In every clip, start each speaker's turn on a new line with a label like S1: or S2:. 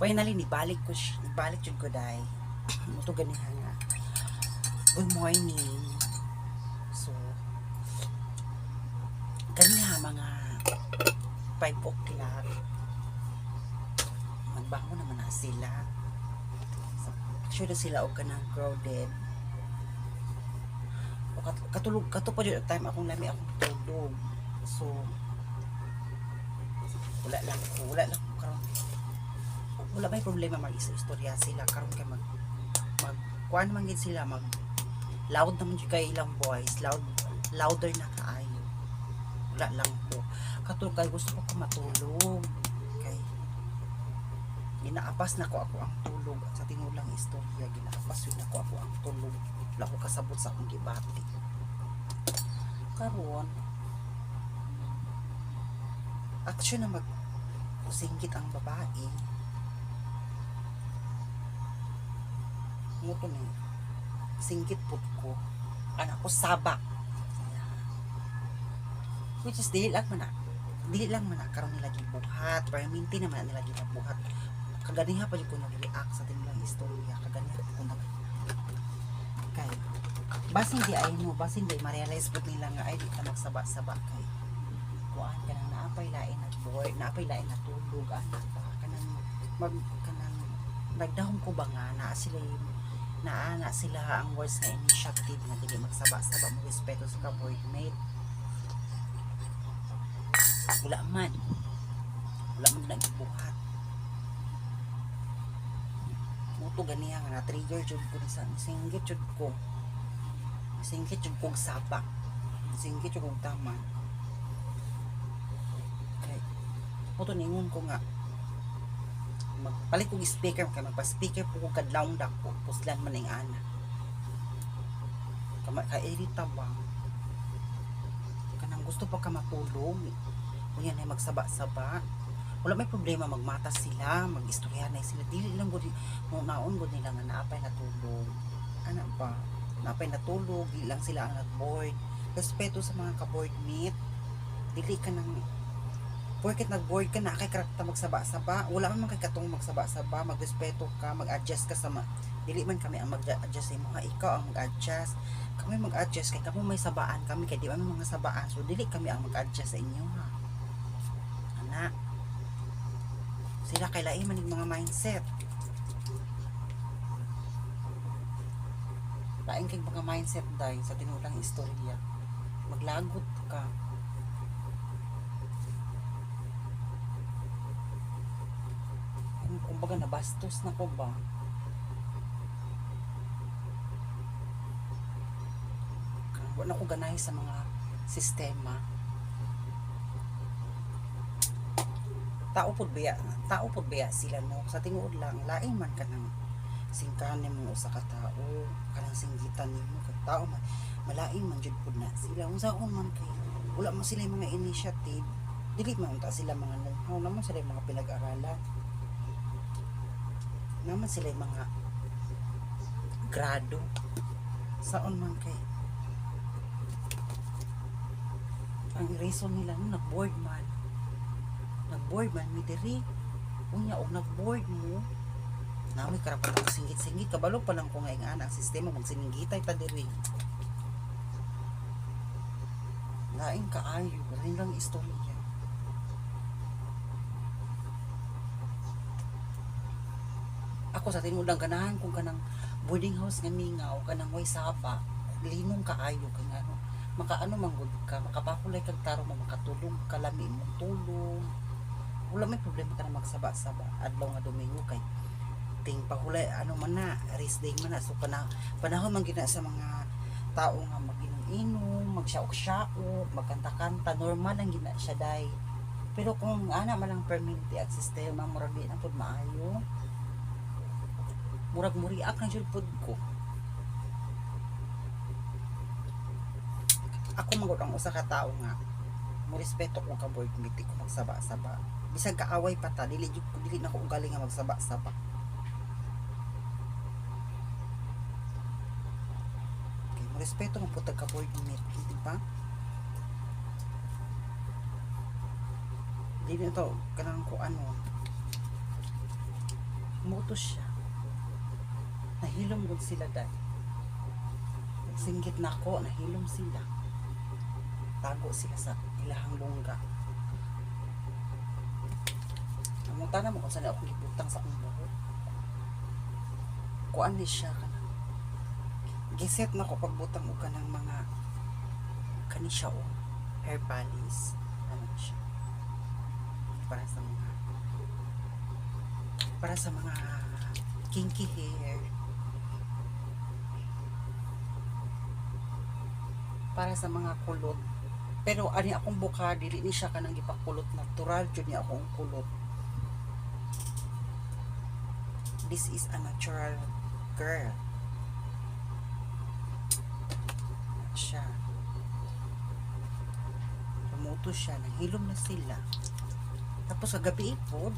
S1: Finally, nibalik ko, nibalik yun ko dahil. Ito ganiha nga. Good morning. So, ganiha mga 5 o'clock. Magbango naman na sila. So, sure sila og kanang crowded. O kat- katulog kato pa jud time akong lami akong tulog. So wala lang ko, wala lang. Wala may problema mag istorya sila karon kay mag mag kuan man gid sila mag loud naman jud kay ilang voice, loud louder na kaayo. Wala lang ko. Katulog kay gusto ko matulog. Kay ginaapas na ko ako ang tulog sa tinulang istorya ginaapas yun ako ako ang tulog wala ko kasabot sa akong gibati karon aksyon na mag singgit ang babae mo to ni singgit put ko. Anak ko sabak which is dili lang man na dili lang man na karon nila gibuhat perminti naman nila gibuhat kaganiha pa jud ko nag-react sa tinulang istorya. Kaganiha ko nag kay basin di ay mo basin di ma-realize pud nila nga ay di ka magsaba-saba kay. Kuan ka nang naapay lain at board naapay lain na tulog anak ba kanang mag kanang nagdahom ko ba nga naa sila yung naana sila ang words nga initiative nga dili magsaba-saba mo respeto sa ka-board mate. Wala man. Wala man nagibuhat muto ganiya nga na trigger jud ko sa singgit jud ko. Singgit jud kog sapa singgit jud kog tama kay muto ningon ko nga magpalit kong speaker kay magpa-speaker po kong kadlawng dako puslan man ning ana. Kama ka irita ba? Kanang gusto pa ka matulog kunya na magsaba-saba. Wala may problema magmata sila magistorya na sila. Dili lang gud mo naon gud nila nga naapay natulog. Ana ba? Naapay natulog di lang sila ang nag-board. Respeto sa mga ka-board mate dili ka nang porket nag-board ka na kay karakta magsaba-saba. Wala man kay katong magsaba-saba magrespeto ka mag-adjust ka sa ma dili man kami ang mag-adjust imo ha ikaw ang mag-adjust. Kami mag-adjust kay kamo may sabaan kami kay di man mga sabaan. So dili kami ang mag-adjust sa inyo ha. Ana. Sila kay lain man mga mindset. Lain kay mga mindset dahil sa tinulang istorya. Maglagot ka Kung- kumbaga nabastos na ko ba? Wala ko ganay sa mga sistema. Tao pud biya tao pud biya sila no? Sa tinuod lang lain man ka nang singkahan mo usa ka tao kanang singgitan nimo kag tao man malain man jud pud na sila. Unsaon man kay wala man sila mga initiative. Dili man unta sila mga know-how naman sila mga pinag-aralan naman sila mga grado. Saon man kay ang reason nila no nag-board man. Nag-board man mi diri. Unya og nag-board mo. Na may karapat ang singit-singit. Kabalo pa lang ko nga nga ang sistema magsiningitay ta diri. Lain kaayo rin lang istorya ako sa tinudang ganahan kung kanang boarding house nga mingaw kanang way saba linong kaayo kay nga ano makaano man gud ka makapakulay kag taro mo makatulog kalami mo tulog wala may problema ka na magsaba-saba adlaw nga domingo kay ting pahulay ano man na rest day man na. So pana, panahon man gina sa mga tao nga maginom-inom magsyaok-syaok magkanta-kanta normal lang gina siya day. Pero kung ana man ang permanente at sistema murag di na pud maayo murag muriak na jud pud ko. Ako magod ang usa ka tao nga mo respeto ko ka board meeting ko magsaba-saba. Bisag kaaway pa ta dili jud ko dili na ko ugali nga magsaba-saba. Okay mo respeto mo putag ka board meeting di ba? Dili to kanang ko ano Muto siya. Nahilom gud sila dahil. Singgit na ako, nahilom sila. Tago sila sa ilahang lungga. Namunta na mo kung saan ako gibutang sa akong buhok. Kuan ni siya ka na. Giset na ko pagbutang o ka ng mga kani siya o hair polish. Ano siya. Para sa mga para sa mga kinky hair. Para sa mga kulot. Pero ani akong buka dili ni siya kanang gipakulot natural jud ni akong kulot. This is a natural girl. Siya. Tumuto siya, nahilom na sila. Tapos sa gabi ipod,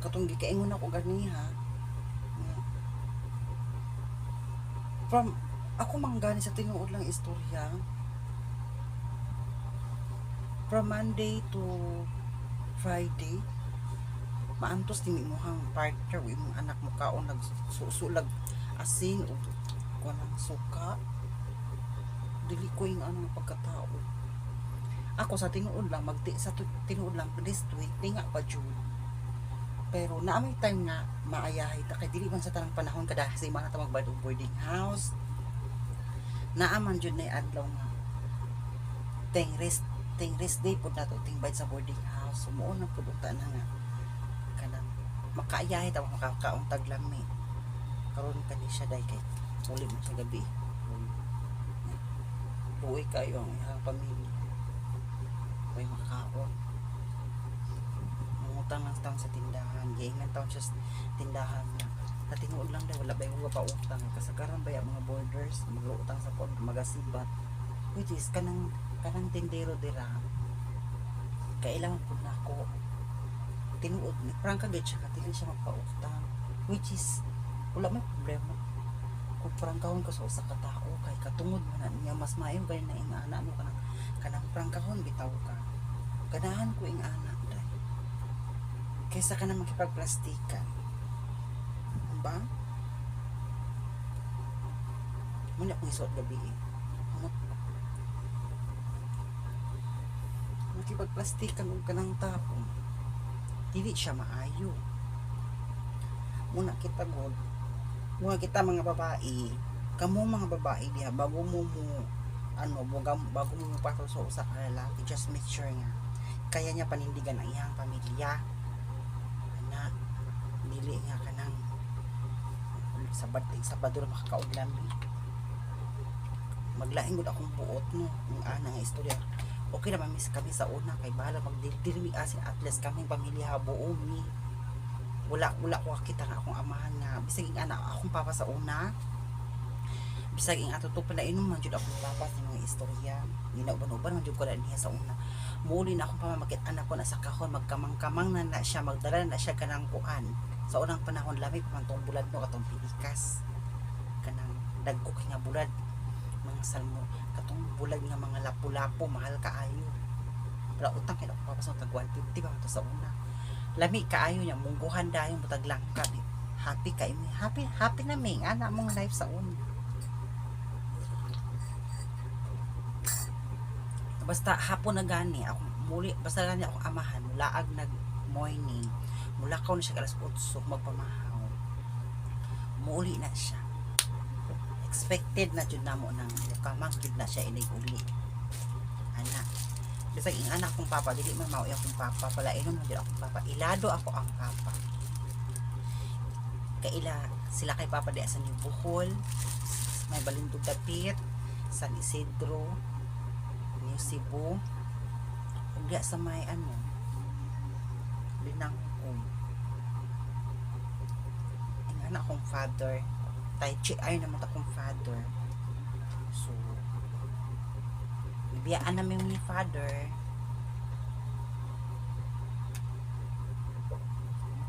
S1: katong gikaingon ako ganiha. From, ako manggani sa tinuod lang istorya. From Monday to Friday, maantos din imuhang partner o imong anak mo kaon nagsusulag asin o kanang suka. Dili ko yung ano pagkatao. Ako sa tinuod lang magti sa tinuod lang this week tinga pa jud pero naamay time nga maayahay ta kay dili man sa tanang panahon kada sa imana ta magbayad og boarding house naaman jud na adlaw nga ting rest ting rest day pud nato ting sa boarding house. Sumuon na pud ta na nga. Kanang makaayahay ta makakaong taglami karon kani siya day kay uli man sa gabi. Buhay kayo ang ihang pamilya. May makaon. Mangutang lang taon sa tindahan. Giingan taon sa tindahan na natingood lang daw wala ba yung pa utang kasagaran ba mga borders magutang sa pod magasibat which is kanang kanang tindero dira kailangan po na ako tinuod ni prangka gid siya katili siya magpautang. Which is wala may problema. Kung prangkahon ka sa usa ka kay katungod man niya mas maayo gani na ing ana mo kanang kanang prangkahon bitaw ka. Ganahan ko ing ana day kaysa ka na makipagplastikan ba? Muna akong isuot gabi eh. Makipagplastikan og kanang tapon. Dili siya maayo. Muna kita god. Muna kita mga babae. Kamo mga babae diha. Bago mo mo ano bago, bago mo pasok sa ka lalaki just make sure nga. Kaya niya panindigan ang iyang pamilya. Ana dili nga kanang sa bating sa bador makakaudlan maglaing gud akong buot no? Ng ana nga istorya. Okay naman miss kami sa una kay bahala magdildirmi asin at least kaming pamilya buo mi. Wala wala ko kita nga akong amahan nga bisag ing anak akong papa sa una. Bisag ing ato to pala inom man jud akong papa sa mga istorya. Ginauban-uban man jud ko na niya sa una. Muli na akong pamamakit anak ko na sa kahon magkamang-kamang na na siya magdala na siya kanang kuan sa unang panahon lamig pa bulad no? Katong pilikas kanang dagko kay nga bulad. Mga salmo. Katong bulag nga mga lapu-lapu mahal kaayo. Wala utang kay ako papasok tag 150 pa man to sa una. Lami kaayo niya mungguhan dayon butag langka happy kay mi happy happy na ming. Ana mong life sa una. Basta hapon na gani. Ako muli basta gani ako amahan. Laag nag morning mula ka na siya alas 8 magpamahaw muuli na siya. Expected na jud namo nang mukamang jud na siya inig uli. Ana. Bisag ing anak kong papa dili man mao akong papa. Pala inom man jud akong papa. Ilado ako ang papa. Kaila sila kay papa di sa ni Bohol may balintog dapit San Isidro New Cebu. Ug sa may ano Binangkong ang anak kong father. Tai Chi ay naman akong father. So bibiyaan namin ni father.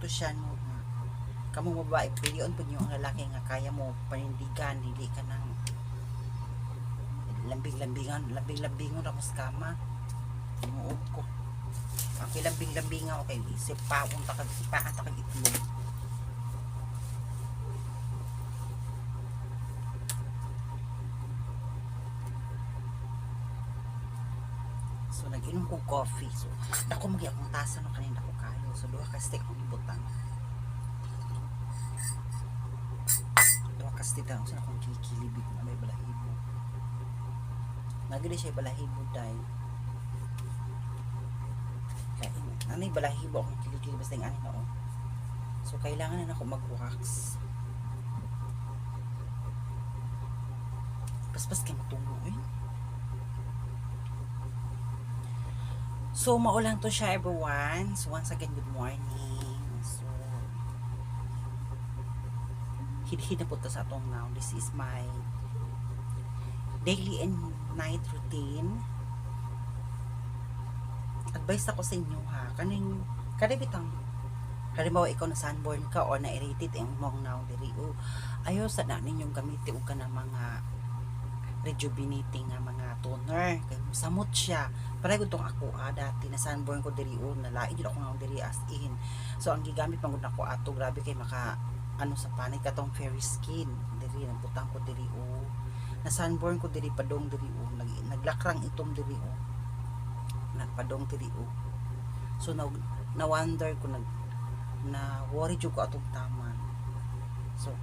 S1: Ito siya no kamo babae pilion po niyo ang lalaki nga kaya mo panindigan dili ka nang lambing-lambingan lambing-lambingon ra mas kama. Tinuod ko. Ang kilambing-lambing ako kay isip pa unta kag sipaan ta kag itlog. So nag-inom ko coffee. So dako magi akong tasa no kanina ko kayo. So duha ka stick akong ibutang. Duha ka stick lang sa akong kikilibig na may balahibo. Nagili siya balahibo dahil anay balahibo akong kilikili basta yung ano na oh. So kailangan na ako mag-wax. Paspas kay matungo eh. So maulang to siya everyone. So once again good morning. So hid-hid na po to sa atong now. This is my daily and night routine advice ako sa inyo ha kaning karibitang halimbawa ikaw na sunburn ka o na irritated ang mong now diri o ayaw sa na ninyong gamitin og ka ng mga rejuvenating nga mga toner. Kay samot siya. Para gud ako ah, dati na sunburn ko diri o nalain jud ako nga diri as in. So ang gigamit pang ako ato grabe kay maka ano sa panay katong fairy skin. Diri nabutang ko diri o. Na sunburn ko diri padong diri o. Nag, naglakrang itom diri o. Nagpadong diri o. So na na wonder ko nag na worry jud ko atong taman. So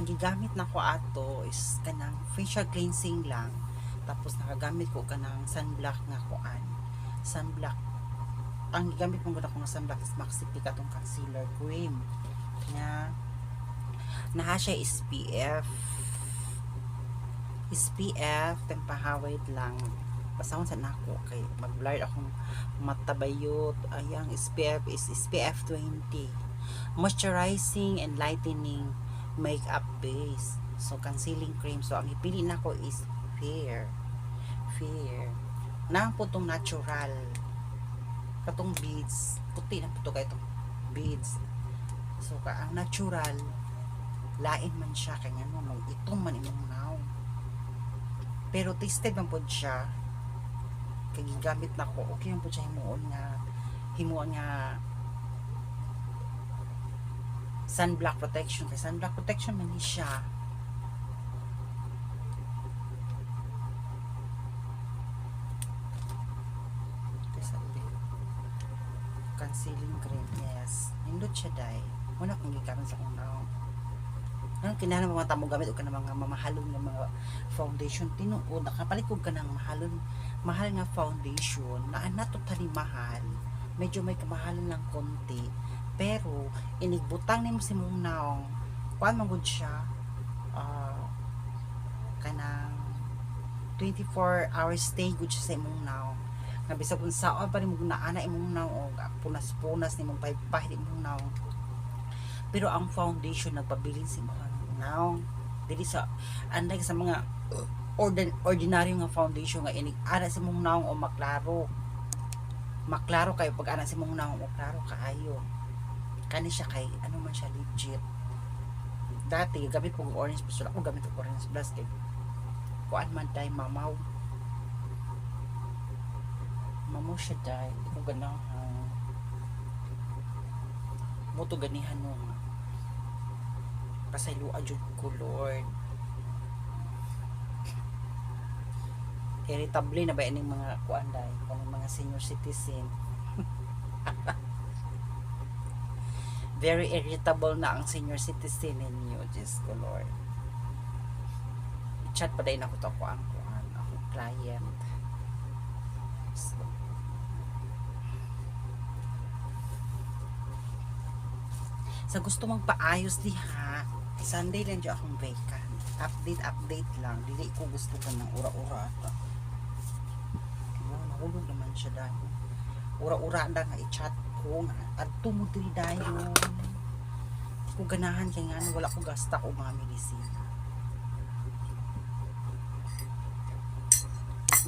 S1: ang gigamit na ko ato is kanang facial cleansing lang. Tapos nakagamit ko kanang sunblock nga kuan. Sunblock ang gigamit mo gud ako nga sunblock is Maxi Peak atong concealer cream. Nga naha siya SPF SPF tempahawid lang. Basta sa nako kay mag-blur akong matabayot ayang SPF is SPF 20 moisturizing and lightening makeup base. So concealing cream. So ang ipili nako is fair. Fair. Na po tong natural. Katong beads. Puti na po to kay itong beads. So ka ang natural lain man siya. Kanya no mag itong man imong now pero tasted man po siya. Kay gigamit na ko okay man po siya himuon nga himuon nga sunblock protection. Kay sunblock protection man ni siya concealing cream yes. Nindot siya dai muna kung gigamit sa kong ang kinahanglan mga tamo gamit o ka ng mga mamahalon nga mga foundation. Tinuod nakapalit ko ka ng mahalon mahal nga foundation. Na ana totally mahal. Medyo may kamahalan lang konti pero inigbutang nimo si mong naong. Kuan man gud siya ah kanang 24 hours stay gud siya sa imong naong. Nga bisag kung saan pa nimo naana imong naong punas-punas nimong pahit imong naong. Pero ang foundation nagpabilin si mga naong. Dili sa anday sa mga ordin, ordinary nga foundation nga inig ana sa mong naong o maklaro. Maklaro kayo pag ana sa mong naong o klaro kaayo kani siya kay ano man siya legit. Dati gamit ko orange plus ako gamit ko orange plus kay kuan man tay mamaw. Mamaw siya di ko ganahan. Mo to ganihan no pasaylo jud ko Lord irritable na ba ining mga kuan dai kanang mga senior citizen very irritable na ang senior citizen ninyo Diyos ko Lord. Chat pa din ako to ako ang kuan ako client. So, sa gusto mong paayos diha Sunday lang dyan akong vacant. Update update lang. Dili ko gusto ka ng ura-ura wow, nahulog naman siya dahil. Ura-ura na nga i-chat ko nga adto mo diri dayon. Ko ganahan kay nga ano, wala ko gasta ko mga medisina.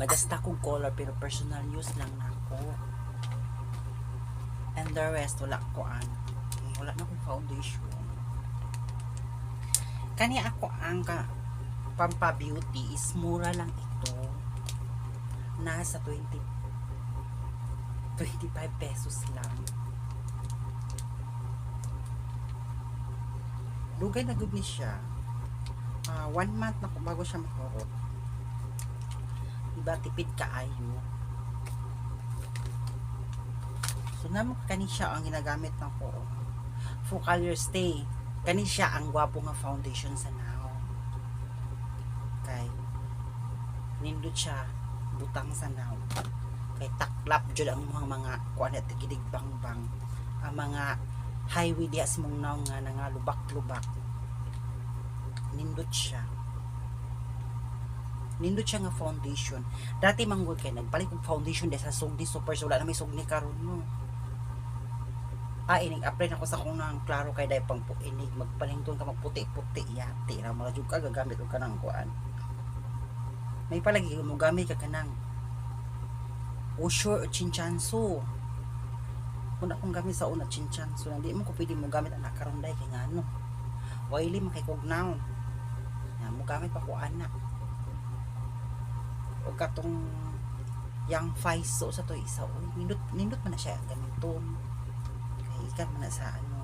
S1: Magasta kong color pero personal use lang na ako. And the rest wala ko an wala na akong foundation. Kani ako ang ka, pampa beauty is mura lang ito. Nasa 20 25 pesos lang. Dugay na ni siya. Ah, one month na bago siya makurot. Diba, tipid kaayo. So, naman kani siya ang ginagamit ng ko. Full color stay. Kani siya ang gwapo nga foundation sa now. Kay, nindot siya, butang sa now. Kay taklap jud ang mga mga kuan at bang Ang mga highway diya sa mong now nga nga lubak-lubak. Nindot siya. Nindot siya nga foundation. Dati manggod kay nagpalit kong foundation di sa sugni super so wala na may sugni karon no? Ah ining apply na ko sa kung nang klaro kay dai pang inig magpalington ka magputi-puti yati ra mga jud ka gagamit og kanang kuan. May palagi mo gamit ka kanang Usure o chinchanso Kuna kong gamit sa una chinchanso hindi mo ko pwede mo gamit ang nakaronday kay nga ano. Waili makikugnaw. Na mo gamit pa ko anak o katong yang faiso sa to isa. O nindot nindot man na siya gamiton kay ikan man na sa ano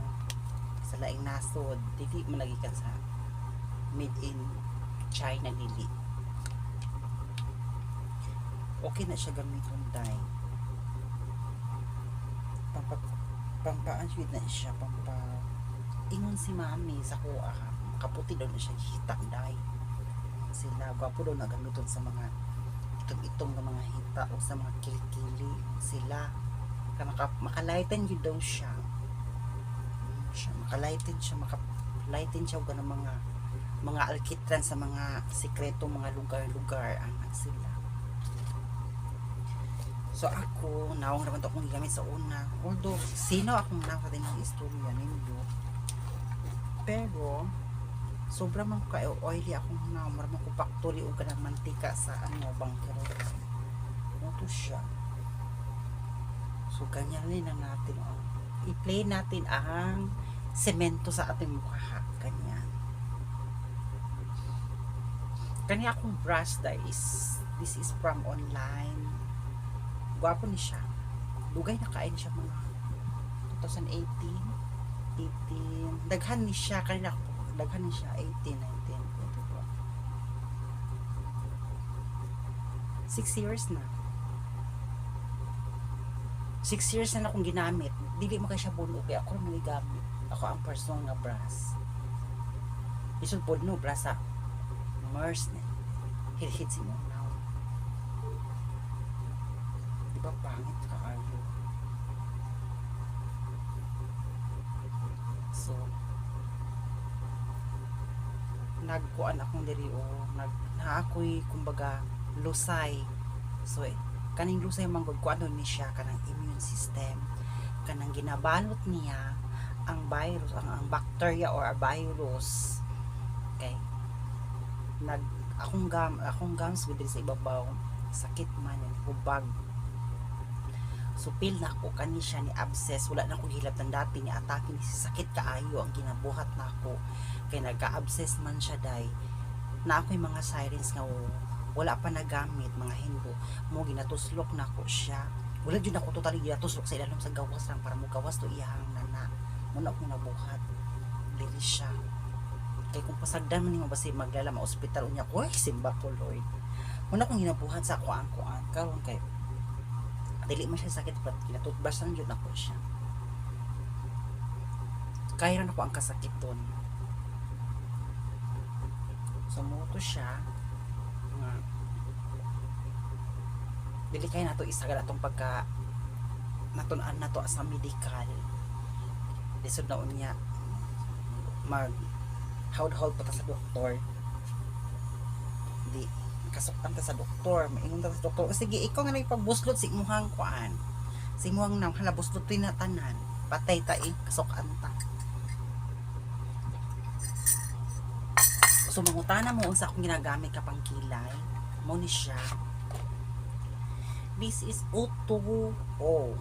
S1: sa laing nasod dili man lagi sa made in China dili. Okay na siya gamiton dai pampa pampaan sweet na siya pampa ingon si mami sa kuha kaputi daw na siya hita dai sila gwapo daw na gamiton sa mga itong-itong ng mga hita o sa mga kilikili. Sila ka maka, makalighten yun daw siya. Siya makalighten siya makalighten siya og mga mga alkitran sa mga sikreto mga lugar-lugar anak sila so ako nawang naman to akong gigamit sa una. Although sino akong nakating ng istorya ninyo. Pero sobra man ko kayo oily akong na maramang ko factory o ganang mantika sa ano bangkero ano to siya? So ganyan rin lang natin oh. i-play natin ang semento sa ating mukha ganyan. Kanya akong brush da is this is from online gwapo ni siya. Dugay na kain siya mga 2018 18 daghan ni siya kanina daghan ni siya 18 19 22 6 years na. 6 years na akong ginamit. Dili mo kay siya buno kaya ako rin gamit ako ang person nga brass. Isod po no brass sa MERS na. Hit-hit si ba pangit ka ayo so nagkuan akong diri o nag na ako'y kumbaga lusay. So eh, kaning lusay manggod ko ano ni siya kanang immune system kanang ginabalot niya ang virus ang, ang bacteria or a virus okay? Nag akong gam akong gums with sa ibabaw sakit man hubag so pil na ako. Kani siya ni abscess wala na akong hilap ng dati ni atake ni sakit kaayo. Ang ginabuhat na ako. Kay nagka-abscess man siya day. Na ako yung mga sirens nga wala pa nagamit mga hindo mo ginatuslok na ako siya. Wala dyan ako totally ginatuslok sa ilalim sa gawas lang para mo gawas to iyahang nana. Muna akong nabuhat. Dili siya. Kay kung pasagdan man nimo basi maglala ma ospital unya ko ay simba ko Lord. Muna akong ginabuhat sa kuan kuan karon kay dili man siya sakit but kinatutbas lang yun ako siya. Kaya rin ako ang kasakit doon. Sumuto siya. Nga. Dili kay nato isa ka atong pagka natunan nato sa medical. Lisod na unya mag haud-haud pa sa doktor. Di kasuktan ta sa doktor maingon ta sa doktor. O sige ikaw nga nagpagbuslot si imuhang kuan. Si imuhang nang hala buslot na tanan patay ta eh kasukan ta. So mangutana mo unsa akong ginagamit kapang kilay. Mo ni siya. This is O2O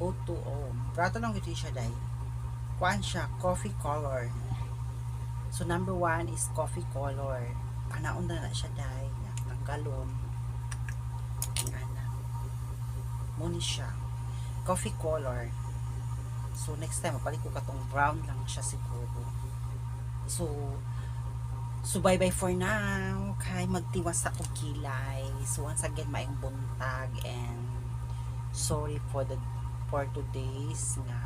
S1: O2O prato lang ito siya day. Kuan siya coffee color. So number one is coffee color. Panaon na na siya day tanggalon ana mo ni siya coffee color. So, next time, mapalit ko katong brown lang siya siguro. So, so bye-bye for now. Kay magtiwas sa kilay. So, once again, maayong buntag and sorry for the for today's nga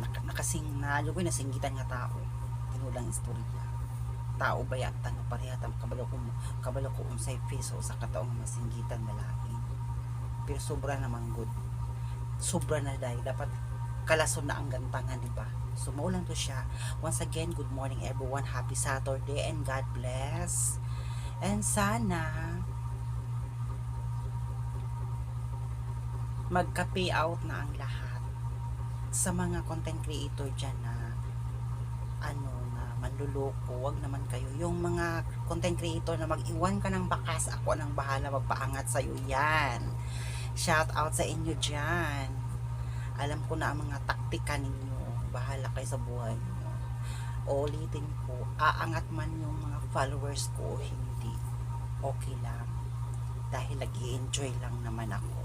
S1: nak nakasing na lugoy nasinggitan nga tao tinulang istorya tao ba yata nga pareha tam kabalo ko kabalo ko unsay face o sa kataong masinggitan malain pero sobra naman good. Sobra na dahil dapat kalason na ang gantangan di ba? So maulang to siya. Once again good morning everyone. Happy Saturday and God bless. And sana magka-pay out na ang lahat sa mga content creator dyan na ano manluloko wag naman kayo. Yung mga content creator na mag-iwan ka ng bakas ako nang bahala magpaangat sa iyo yan. Shout out sa inyo dyan. Alam ko na ang mga taktika ninyo. Bahala kayo sa buhay niyo. Ulitin ko aangat man yung mga followers ko o hindi okay lang. Dahil nag enjoy lang naman ako.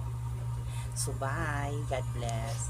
S1: So bye. God bless